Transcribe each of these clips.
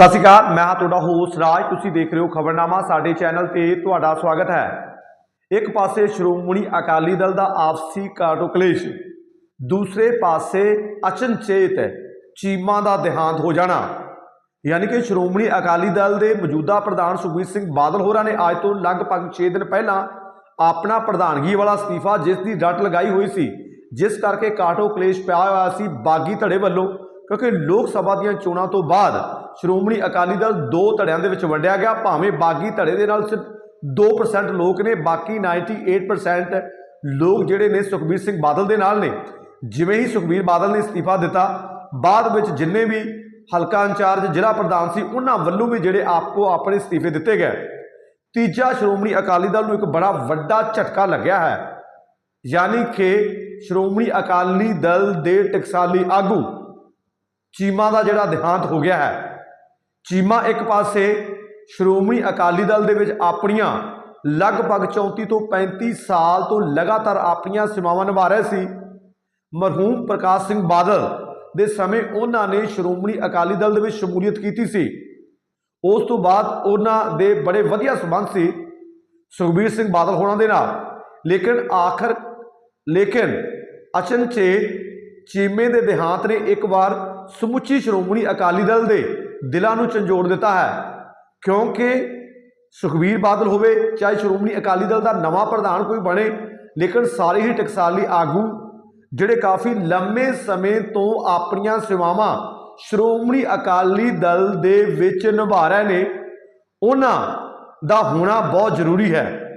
ਸਤਿ ਸ਼੍ਰੀ ਅਕਾਲ, ਮੈਂ ਤੁਹਾਡਾ ਹੋਸਟ ਰਾਜ। ਤੁਸੀਂ ਦੇਖ ਰਹੇ ਹੋ ਖਬਰਨਾਮਾ, ਸਾਡੇ ਚੈਨਲ ਤੇ ਤੁਹਾਡਾ ਸਵਾਗਤ ਹੈ। ਇੱਕ ਪਾਸੇ ਸ਼੍ਰੋਮਣੀ ਅਕਾਲੀ ਦਲ ਦਾ ਆਪਸੀ ਕਾਟੋ ਕਲੇਸ਼, ਦੂਸਰੇ ਪਾਸੇ ਅਚਨਚੇਤ ਚੀਮਾ ਦਾ ਦੇਹਾਂਤ ਹੋ ਜਾਣਾ। ਯਾਨੀ ਕਿ ਸ਼੍ਰੋਮਣੀ ਅਕਾਲੀ ਦਲ ਦੇ ਮੌਜੂਦਾ ਪ੍ਰਧਾਨ ਸੁਖਬੀਰ ਸਿੰਘ ਬਾਦਲ ਹੋਰਾਂ ਨੇ ਅੱਜ ਤੋਂ ਲਗਭਗ 6 ਦਿਨ ਪਹਿਲਾਂ ਆਪਣਾ ਪ੍ਰਧਾਨਗੀ ਵਾਲਾ ਅਸਤੀਫਾ, ਜਿਸ ਦੀ ਰੱਟ ਲਗਾਈ ਹੋਈ ਸੀ, ਜਿਸ ਕਰਕੇ ਕਾਟੋ ਕਲੇਸ਼ ਪਿਆ ਹੋਇਆ ਸੀ ਬਾਗੀ ਧੜੇ ਵੱਲੋਂ, ਕਿਉਂਕਿ ਲੋਕ ਸਭਾ ਦੀਆਂ ਚੋਣਾਂ ਤੋਂ ਬਾਅਦ ਸ਼੍ਰੋਮਣੀ ਅਕਾਲੀ ਦਲ ਦੋ ਧੜਿਆਂ ਦੇ ਵਿੱਚ ਵੰਡਿਆ ਗਿਆ, ਭਾਵੇਂ ਬਾਗੀ ਧੜੇ ਦੇ ਨਾਲ ਸਿਰਫ 2% ਲੋਕ ਨੇ, ਬਾਕੀ 98% ਲੋਕ ਜਿਹੜੇ ਨੇ ਸੁਖਬੀਰ ਸਿੰਘ ਬਾਦਲ ਦੇ ਨਾਲ ਨੇ। ਜਿਵੇਂ ਹੀ ਸੁਖਬੀਰ ਬਾਦਲ ਨੇ ਅਸਤੀਫਾ ਦਿੱਤਾ, ਬਾਅਦ ਵਿੱਚ ਜਿੰਨੇ ਵੀ ਹਲਕਾ ਇੰਚਾਰਜ, ਜ਼ਿਲ੍ਹਾ ਪ੍ਰਧਾਨ ਸੀ, ਉਹਨਾਂ ਵੱਲੋਂ ਵੀ ਜਿਹੜੇ ਆਪੋ ਆਪਣੇ ਅਸਤੀਫੇ ਦਿੱਤੇ ਗਏ। ਤੀਜਾ ਸ਼੍ਰੋਮਣੀ ਅਕਾਲੀ ਦਲ ਨੂੰ ਇੱਕ ਬੜਾ ਵੱਡਾ ਝਟਕਾ ਲੱਗਿਆ ਹੈ। ਯਾਨੀ ਕਿ ਸ਼੍ਰੋਮਣੀ ਅਕਾਲੀ ਦਲ ਦੇ ਟਕਸਾਲੀ ਆਗੂ ਚੀਮਾ ਦਾ ਜਿਹੜਾ ਦੇਹਾਂਤ ਹੋ ਗਿਆ ਹੈ। ਚੀਮਾ ਇੱਕ ਪਾਸੇ, ਸ਼੍ਰੋਮਣੀ ਅਕਾਲੀ ਦਲ ਦੇ ਵਿੱਚ ਆਪਣੀਆਂ ਲਗਭਗ 34 ਤੋਂ 35 ਸਾਲ ਤੋਂ ਲਗਾਤਾਰ ਆਪਣੀਆਂ ਸੇਵਾਵਾਂ ਨਿਭਾ ਰਹੇ ਸੀ। ਮਰਹੂਮ ਪ੍ਰਕਾਸ਼ ਸਿੰਘ ਬਾਦਲ ਦੇ ਸਮੇਂ ਉਹਨਾਂ ਨੇ ਸ਼੍ਰੋਮਣੀ ਅਕਾਲੀ ਦਲ ਦੇ ਵਿੱਚ ਸ਼ਮੂਲੀਅਤ ਕੀਤੀ ਸੀ। ਉਸ ਤੋਂ ਬਾਅਦ ਉਹਨਾਂ ਦੇ ਬੜੇ ਵਧੀਆ ਸਬੰਧ ਸੀ ਸੁਖਬੀਰ ਸਿੰਘ ਬਾਦਲ ਹੋਣਾ ਦੇ ਨਾਲ। ਲੇਕਿਨ ਆਖਰ, ਲੇਕਿਨ ਅਚਨਚੇਤ ਚੀਮੇ ਦੇ ਦੇਹਾਂਤ ਨੇ ਇੱਕ ਵਾਰ ਸਮੁੱਚੀ ਸ਼੍ਰੋਮਣੀ ਅਕਾਲੀ ਦਲ ਦੇ ਦਿਲਾਂ ਨੂੰ ਝੰਜੋੜ ਦਿੱਤਾ ਹੈ। ਕਿਉਂਕਿ ਸੁਖਬੀਰ ਬਾਦਲ ਹੋਵੇ, ਚਾਹੇ ਸ਼੍ਰੋਮਣੀ ਅਕਾਲੀ ਦਲ ਦਾ ਨਵਾਂ ਪ੍ਰਧਾਨ ਕੋਈ ਬਣੇ, ਲੇਕਿਨ ਸਾਰੇ ਹੀ ਟਕਸਾਲੀ ਆਗੂ, ਜਿਹੜੇ ਕਾਫੀ ਲੰਮੇ ਸਮੇਂ ਤੋਂ ਆਪਣੀਆਂ ਸੇਵਾਵਾਂ ਸ਼੍ਰੋਮਣੀ ਅਕਾਲੀ ਦਲ ਦੇ ਵਿੱਚ ਨਿਭਾ ਰਹੇ ਨੇ, ਉਹਨਾਂ ਦਾ ਹੋਣਾ ਬਹੁਤ ਜ਼ਰੂਰੀ ਹੈ।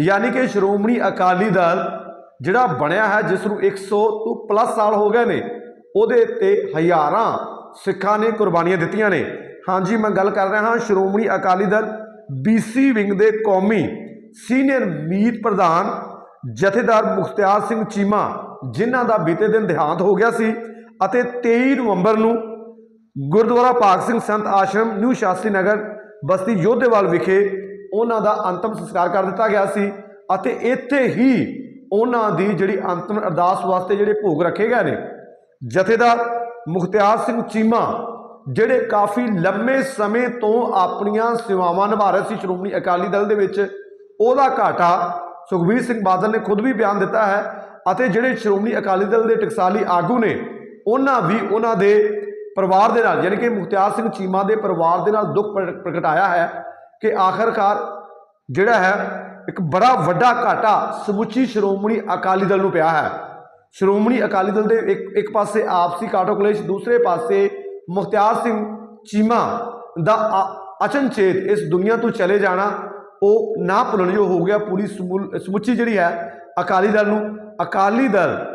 ਯਾਨੀ ਕਿ ਸ਼੍ਰੋਮਣੀ ਅਕਾਲੀ ਦਲ ਜਿਹੜਾ ਬਣਿਆ ਹੈ, ਜਿਸ ਨੂੰ 100 ਤੋਂ ਪਲੱਸ ਸਾਲ ਹੋ ਗਏ ਨੇ, ਉਹਦੇ ਤੇ ਹਜ਼ਾਰਾਂ ਸਿੱਖਾਂ ਨੇ ਕੁਰਬਾਨੀਆਂ ਦਿੱਤੀਆਂ ਨੇ। ਹਾਂਜੀ, ਮੈਂ ਗੱਲ ਕਰ ਰਿਹਾ ਹਾਂ ਸ਼੍ਰੋਮਣੀ ਅਕਾਲੀ ਦਲ BC ਵਿੰਗ ਦੇ ਕੌਮੀ ਸੀਨੀਅਰ ਮੀਤ ਪ੍ਰਧਾਨ ਜਥੇਦਾਰ ਮੁਖਤਿਆਰ ਸਿੰਘ ਚੀਮਾ, ਜਿਨ੍ਹਾਂ ਦਾ ਬੀਤੇ ਦਿਨ ਦੇਹਾਂਤ ਹੋ ਗਿਆ ਸੀ ਅਤੇ 23 ਨਵੰਬਰ ਨੂੰ ਗੁਰਦੁਆਰਾ ਭਾਗ ਸਿੰਘ ਸੰਤ ਆਸ਼ਰਮ, ਨਿਊ ਸ਼ਾਸਤਰੀ ਨਗਰ ਬਸਤੀ ਯੋਧੇਵਾਲ ਵਿਖੇ ਉਹਨਾਂ ਦਾ ਅੰਤਮ ਸੰਸਕਾਰ ਕਰ ਦਿੱਤਾ ਗਿਆ ਸੀ ਅਤੇ ਇੱਥੇ ਹੀ ਉਹਨਾਂ ਦੀ ਜਿਹੜੀ ਅੰਤਮ ਅਰਦਾਸ ਵਾਸਤੇ ਜਿਹੜੇ ਭੋਗ ਰੱਖੇ ਗਏ ਨੇ। ਜਥੇਦਾਰ ਮੁਖਤਿਆਰ ਸਿੰਘ ਚੀਮਾ, ਜਿਹੜੇ ਕਾਫੀ ਲੰਮੇ ਸਮੇਂ ਤੋਂ ਆਪਣੀਆਂ ਸੇਵਾਵਾਂ ਨਿਭਾ ਰਹੇ ਸੀ ਸ਼੍ਰੋਮਣੀ ਅਕਾਲੀ ਦਲ ਦੇ ਵਿੱਚ, ਉਹਦਾ ਘਾਟਾ ਸੁਖਬੀਰ ਸਿੰਘ ਬਾਦਲ ਨੇ ਖੁਦ ਵੀ ਬਿਆਨ ਦਿੱਤਾ ਹੈ ਅਤੇ ਜਿਹੜੇ ਸ਼੍ਰੋਮਣੀ ਅਕਾਲੀ ਦਲ ਦੇ ਟਕਸਾਲੀ ਆਗੂ ਨੇ, ਉਹਨਾਂ ਵੀ ਉਹਨਾਂ ਦੇ ਪਰਿਵਾਰ ਦੇ ਨਾਲ, ਯਾਨੀ ਕਿ ਮੁਖਤਿਆਰ ਸਿੰਘ ਚੀਮਾ ਦੇ ਪਰਿਵਾਰ ਦੇ ਨਾਲ ਦੁੱਖ ਪ੍ਰਗ- ਪ੍ਰਗਟਾਇਆ ਹੈ ਕਿ ਆਖਰਕਾਰ ਜਿਹੜਾ ਹੈ, ਇੱਕ ਬੜਾ ਵੱਡਾ ਘਾਟਾ ਸਮੁੱਚੀ ਸ਼੍ਰੋਮਣੀ ਅਕਾਲੀ ਦਲ ਨੂੰ ਪਿਆ ਹੈ। ਸ਼੍ਰੋਮਣੀ ਅਕਾਲੀ ਦਲ ਦੇ ਇੱਕ ਇੱਕ ਪਾਸੇ ਆਪਸੀ ਕਾਟੋ ਕਲੇਸ਼, ਦੂਸਰੇ ਪਾਸੇ ਮੁਖਤਿਆਰ ਸਿੰਘ ਚੀਮਾ ਦਾ ਅ- ਅਚਨਚੇਤ ਇਸ ਦੁਨੀਆ ਤੋਂ ਚਲੇ ਜਾਣਾ, ਉਹ ਨਾ ਭੁੱਲਣਯੋਗ ਹੋ ਗਿਆ। ਪੂਰੀ ਸਮੂਲ- ਸਮੁੱਚੀ ਜਿਹੜੀ ਹੈ ਅਕਾਲੀ ਦਲ ਨੂੰ, ਅਕਾਲੀ ਦਲ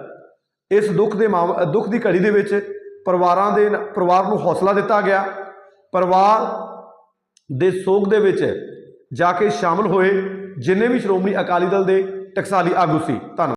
ਇਸ ਦੁੱਖ ਦੇ ਮਾਮ ਦੁੱਖ ਦੀ ਘੜੀ ਦੇ ਵਿੱਚ ਪਰਿਵਾਰਾਂ ਦੇ ਪਰਿਵਾਰ ਨੂੰ ਹੌਸਲਾ ਦਿੱਤਾ ਗਿਆ। ਪਰਿਵਾਰ ਦੇ ਸੋਗ ਦੇ ਵਿੱਚ ਜਾ ਕੇ ਸ਼ਾਮਲ ਹੋਏ, ਜਿੰਨੇ ਵੀ ਸ਼੍ਰੋਮਣੀ ਅਕਾਲੀ ਦਲ ਦੇ ਟਕਸਾਲੀ ਆਗੂ ਸੀ। ਧੰਨਵਾਦ।